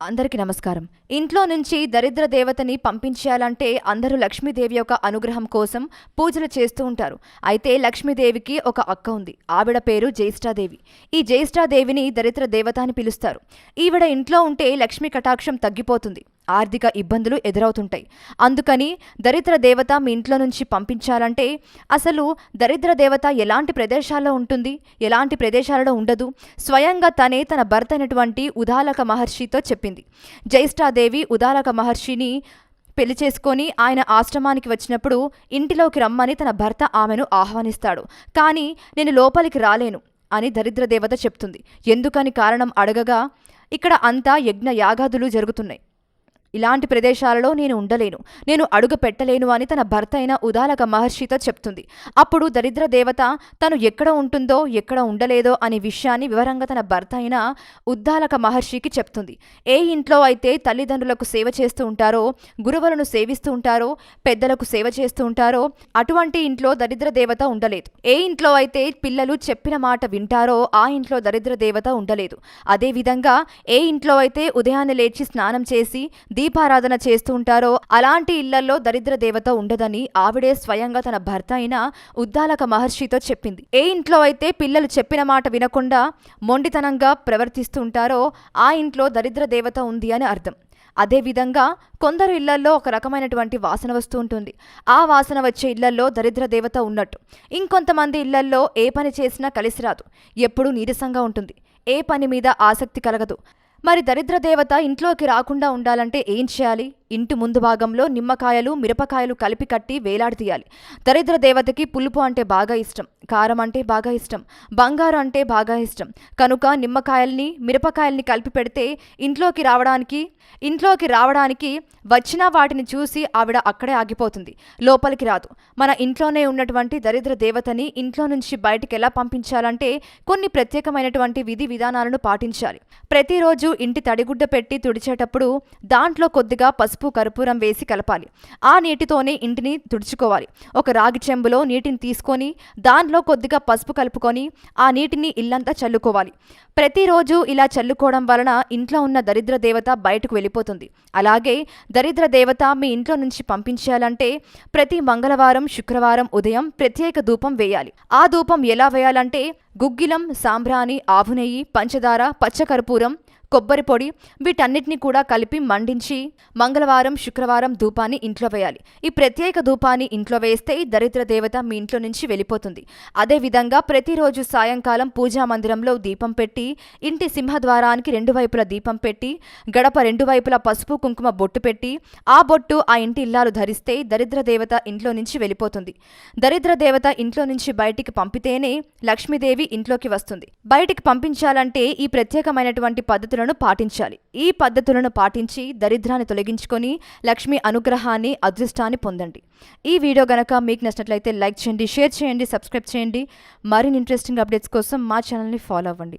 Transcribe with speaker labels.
Speaker 1: అందరికీ నమస్కారం. ఇంట్లో నుంచి దరిద్ర దేవతని పంపించేయాలంటే అందరూ లక్ష్మీదేవి యొక్క అనుగ్రహం కోసం పూజలు చేస్తూ ఉంటారు. అయితే లక్ష్మీదేవికి ఒక అక్క ఉంది. ఆవిడ పేరు జ్యేష్ఠాదేవి. ఈ జ్యేష్ఠాదేవిని దరిద్ర దేవత అని పిలుస్తారు. ఈవిడ ఇంట్లో ఉంటే లక్ష్మీ కటాక్షం తగ్గిపోతుంది. ఆర్థిక ఇబ్బందులు ఎదురవుతుంటాయి. అందుకని దరిద్ర దేవత మీ ఇంట్లో నుంచి పంపించాలంటే అసలు దరిద్ర దేవత ఎలాంటి ప్రదేశాల్లో ఉంటుంది? ఎలాంటి ప్రదేశాలలో ఉండదు? స్వయంగా తనే తన భర్త అయినటువంటి ఉదాలక మహర్షితో చెప్పింది. జ్యేష్ఠాదేవి ఉదాలక మహర్షిని పెళ్ళి చేసుకొని ఆయన ఆశ్రమానికి వచ్చినప్పుడు ఇంటిలోకి రమ్మని తన భర్త ఆమెను ఆహ్వానిస్తాడు. కానీ నేను లోపలికి రాలేను అని దరిద్ర దేవత చెప్తుంది. ఎందుకని కారణం అడగగా ఇక్కడ అంతా యజ్ఞ యాగాదులు జరుగుతున్నాయి. ఇలాంటి ప్రదేశాలలో నేను ఉండలేను. నేను అడుగు పెట్టలేను అని తన భర్త అయిన ఉదాలక మహర్షితో చెప్తుంది. అప్పుడు దరిద్ర దేవత తను ఎక్కడ ఉంటుందో ఎక్కడ ఉండలేదో అనే విషయాన్ని వివరంగా తన భర్త అయిన ఉద్దాలక మహర్షికి చెప్తుంది. ఏ ఇంట్లో అయితే తల్లిదండ్రులకు సేవ చేస్తూ ఉంటారో గురువులను సేవిస్తూ ఉంటారో పెద్దలకు సేవ చేస్తూ ఉంటారో అటువంటి ఇంట్లో దరిద్ర దేవత ఉండలేదు. ఏ ఇంట్లో అయితే పిల్లలు చెప్పిన మాట వింటారో ఆ ఇంట్లో దరిద్ర దేవత ఉండలేదు. అదేవిధంగా ఏ ఇంట్లో అయితే ఉదయాన్నే లేచి స్నానం చేసి దీపారాధన చేస్తూ ఉంటారో అలాంటి ఇళ్ళలో దరిద్ర దేవత ఉండదని ఆవిడే స్వయంగా తన భర్త అయిన ఉద్దాలక మహర్షితో చెప్పింది. ఏ ఇంట్లో అయితే పిల్లలు చెప్పిన మాట వినకుండా మొండితనంగా ప్రవర్తిస్తూ ఉంటారో ఆ ఇంట్లో దరిద్ర దేవత ఉంది అని అర్థం. అదేవిధంగా కొందరు ఇళ్ళల్లో ఒక రకమైనటువంటి వాసన వస్తూ ఉంటుంది. ఆ వాసన వచ్చే ఇళ్ళల్లో దరిద్ర దేవత ఉన్నట్టు. ఇంకొంతమంది ఇళ్ళల్లో ఏ పని చేసినా కలిసి రాదు. ఎప్పుడూ నీరసంగా ఉంటుంది. ఏ పని మీద ఆసక్తి కలగదు. మరి దరిద్ర దేవత ఇంట్లోకి రాకుండా ఉండాలంటే ఏం చేయాలి? ఇంటి ముందు భాగంలో నిమ్మకాయలు మిరపకాయలు కలిపి కట్టి వేలాడదీయాలి దరిద్ర దేవతకి పులుపు అంటే బాగా ఇష్టం కారం అంటే బాగా ఇష్టం బంగారు అంటే బాగా ఇష్టం. కనుక నిమ్మకాయల్ని మిరపకాయల్ని కలిపి పెడితే ఇంట్లోకి రావడానికి ఇంట్లోకి రావడానికి వచ్చిన వాటిని చూసి ఆవిడ అక్కడే ఆగిపోతుంది లోపలికి రాదు. మన ఇంట్లోనే ఉన్నటువంటి దరిద్ర దేవతని ఇంట్లో నుంచి బయటికి ఎలా పంపించాలంటే కొన్ని ప్రత్యేకమైనటువంటి విధి విధానాలను పాటించాలి. ప్రతిరోజు ఇంటి తడిగుడ్డ పెట్టి తుడిచేటప్పుడు దాంట్లో కొద్దిగా పసుపు కర్పూరం వేసి కలపాలి. ఆ నీటితోనే ఇంటిని తుడుచుకోవాలి. ఒక రాగి చెంబులో నీటిని తీసుకొని దానిలో కొద్దిగా పసుపు కలుపుకొని ఆ నీటిని ఇల్లంతా చల్లుకోవాలి. ప్రతిరోజు ఇలా చల్లుకోవడం వలన ఇంట్లో ఉన్న దరిద్ర దేవత బయటకు వెళ్ళిపోతుంది. అలాగే దరిద్ర దేవత మీ ఇంట్లో నుంచి పంపించేయాలంటే ప్రతి మంగళవారం శుక్రవారం ఉదయం ప్రత్యేక ధూపం వేయాలి. ఆ ధూపం ఎలా వేయాలంటే గుగ్గిలం సాంబ్రాణి ఆవు నెయ్యి పంచదార పచ్చకర్పూరం కొబ్బరి పొడి వీటన్నిటిని కూడా కలిపి మండించి మంగళవారం శుక్రవారం ధూపాన్ని ఇంట్లో వేయాలి. ఈ ప్రత్యేక ధూపాన్ని ఇంట్లో వేస్తే దరిద్ర దేవత మీ ఇంట్లో నుంచి వెళ్ళిపోతుంది. అదేవిధంగా ప్రతిరోజు సాయంకాలం పూజా మందిరంలో దీపం పెట్టి ఇంటి సింహద్వారానికి రెండు వైపుల దీపం పెట్టి గడప రెండు వైపుల పసుపు కుంకుమ బొట్టు పెట్టి ఆ బొట్టు ఆ ఇంటి ఇల్లాలు ధరిస్తే దరిద్ర దేవత ఇంట్లో నుంచి వెళ్ళిపోతుంది. దరిద్ర దేవత ఇంట్లో నుంచి బయటికి పంపితేనే లక్ష్మీదేవి ఇంట్లోకి వస్తుంది. బయటికి పంపించాలంటే ఈ ప్రత్యేకమైనటువంటి పద్ధతులను పాటించాలి. ఈ పద్ధతులను పాటించి దరిద్రాన్ని తొలగించుకొని లక్ష్మి అనుగ్రహాన్ని అదృష్టాన్ని పొందండి. ఈ వీడియో గనక మీకు నచ్చినట్లయితే లైక్ చేయండి షేర్ చేయండి సబ్స్క్రైబ్ చేయండి. మరిన్ని ఇంట్రెస్టింగ్ అప్డేట్స్ కోసం మా ఛానల్ని ఫాలో అవ్వండి.